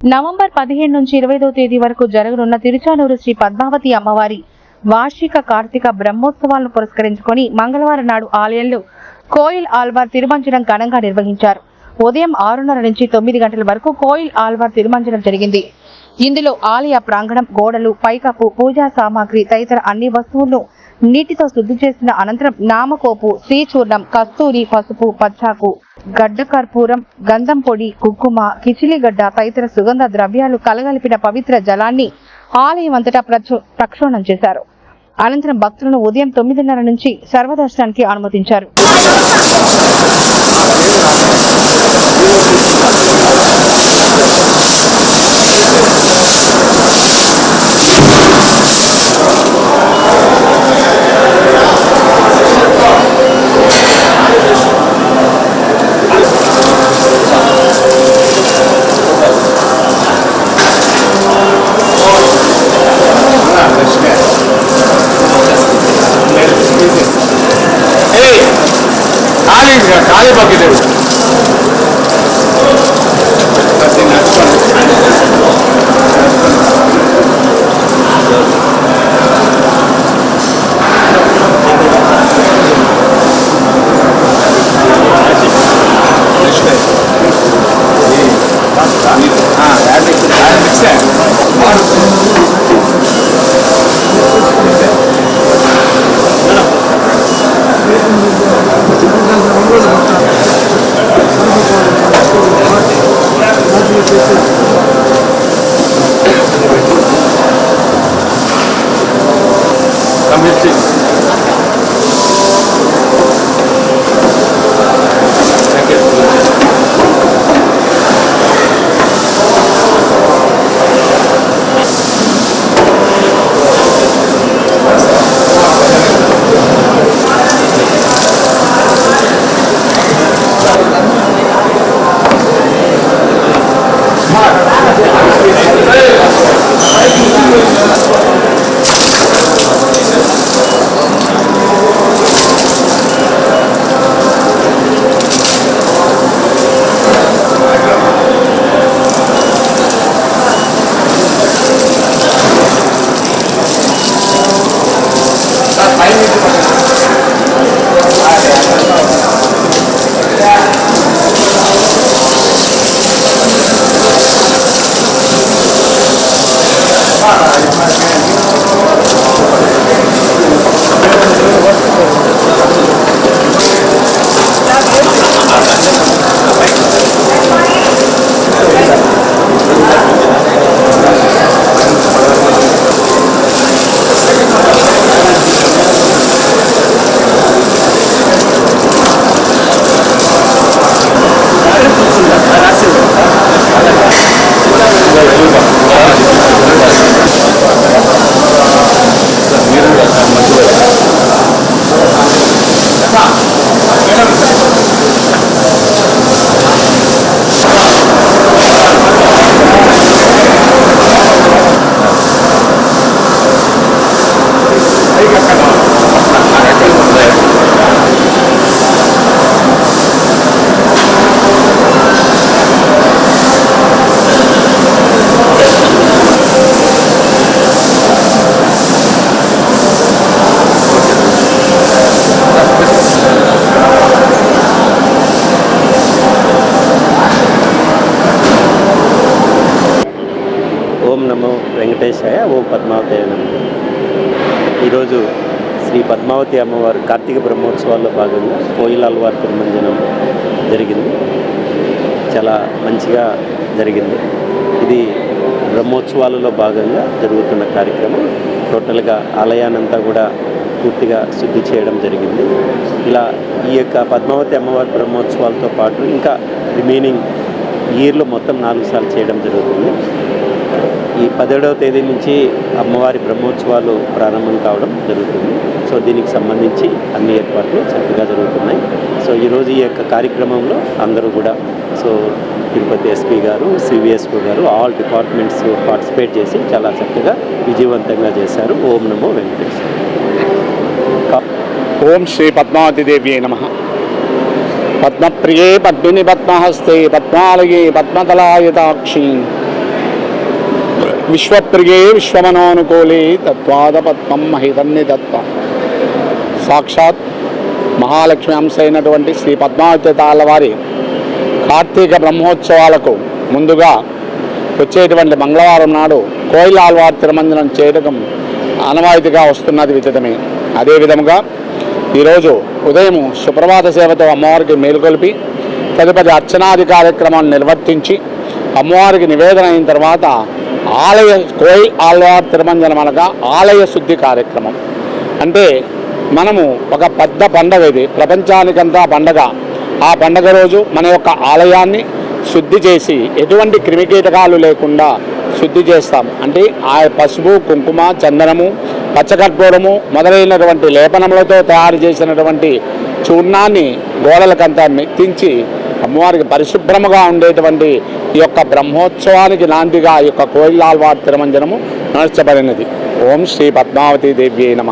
November పదిహేను నుంచి ఇరవైదో తేదీ వరకు జరగనున్న తిరుచానూరు శ్రీ పద్మావతి అమ్మవారి వార్షిక కార్తీక బ్రహ్మోత్సవాలను పురస్కరించుకొని మంగళవారం నాడు ఆలయంలో కోయిల్ ఆల్వార్ తిరుమంజనం ఘనంగా నిర్వహించారు. ఉదయం ఆరున్నర నుంచి తొమ్మిది గంటల వరకు కోయిల్ ఆల్వార్ తిరుమంజనం జరిగింది. ఇందులో ఆలయ ప్రాంగణం గోడలు పైకప్పు పూజా సామాగ్రి తదితర అన్ని వస్తువులను నీటితో శుద్ధి చేసిన అనంతరం నామకోపు శ్రీచూర్ణం కస్తూరి పసుపు పచ్చాకు గడ్డ కర్పూరం గంధం పొడి కుంకుమ కిచిలిగడ్డ తదితర సుగంధ ద్రవ్యాలు కలగలిపిన పవిత్ర జలాన్ని ఆలయం అంతటా ప్రచో- చేశారు. అనంతరం భక్తులను ఉదయం తొమ్మిదిన్నర నుంచి సర్వదర్శనానికి అనుమతించారు. あればけで ఓం నమో వెంకటేశాయ ఓ పద్మావతి నమో. ఈరోజు శ్రీ పద్మావతి అమ్మవారు కార్తీక బ్రహ్మోత్సవాల్లో భాగంగా కోయిలాల్వారి తిరుమంజనం జరిగింది. చాలా మంచిగా జరిగింది. ఇది బ్రహ్మోత్సవాలలో భాగంగా జరుగుతున్న కార్యక్రమం. టోటల్గా ఆలయానంతా కూడా పూర్తిగా శుద్ధి చేయడం జరిగింది. ఇలా ఈ యొక్క పద్మావతి అమ్మవారి బ్రహ్మోత్సవాలతో పాటు ఇంకా రిమైనింగ్ ఇయర్లో మొత్తం నాలుగు సార్లు చేయడం జరుగుతుంది. ఈ పదిహేడవ తేదీ నుంచి అమ్మవారి బ్రహ్మోత్సవాలు ప్రారంభం కావడం జరుగుతుంది. సో దీనికి సంబంధించి అన్ని ఏర్పాట్లు చక్కగా జరుగుతున్నాయి. సో ఈరోజు ఈ యొక్క కార్యక్రమంలో అందరూ కూడా సో తిరుపతి ఎస్పీ గారు సివిఎస్ఓ గారు ఆల్ డిపార్ట్మెంట్స్ పార్టిసిపేట్ చేసి చాలా చక్కగా విజయవంతంగా చేశారు. ఓం నమో వెంకటేశ్వర. ఓం శ్రీ పద్మావతిదేవి నమ. పద్మప్రియే పద్మిని పద్మహస్తే పద్మాలయే పద్మతలాయుతాక్షి. విశ్వప్రియే విశ్వమనోనుకూలి తత్వాదపద్మం మహితన్ని తత్వం సాక్షాత్ మహాలక్ష్మి అంశ అయినటువంటి శ్రీ పద్మావతి తాళ్ళ వారి కార్తీక బ్రహ్మోత్సవాలకు ముందుగా వచ్చేటువంటి మంగళవారం నాడు కోయిల ఆల్వార్ తిరుమంజనం చేయటం ఆనవాయితీగా వస్తున్నది విదితమే. అదేవిధముగా ఈరోజు ఉదయం సుప్రభాత సేవతో అమ్మవారికి మేలుకొల్పి తదుపరి అర్చనాది కార్యక్రమాన్ని నిర్వర్తించి అమ్మవారికి నివేదన అయిన తర్వాత ఆలయ కోయిల్ ఆళ్వార్ తిరుమంజనం అనగా ఆలయ శుద్ధి కార్యక్రమం. అంటే మనము ఒక పెద్ద పండగ ఇది. ప్రపంచానికంతా పండగ. ఆ పండగ రోజు మన యొక్క ఆలయాన్ని శుద్ధి చేసి ఎటువంటి క్రిమికీటకాలు లేకుండా శుద్ధి చేస్తాం. అంటే ఆ పసుపు కుంకుమ చందనము పచ్చకర్పూరము మొదలైనటువంటి లేపనములతో తయారు చేసినటువంటి చూర్ణాన్ని గోడలకంతా మెత్తించి అమ్మవారికి పరిశుభ్రముగా ఉండేటువంటి ఈ యొక్క బ్రహ్మోత్సవానికి నాందిగా ఈ యొక్క కోయిలాల్వాడ్ తిరుమంజనము నడచబడినది. ఓం శ్రీ పద్మావతి దేవ్యై నమ.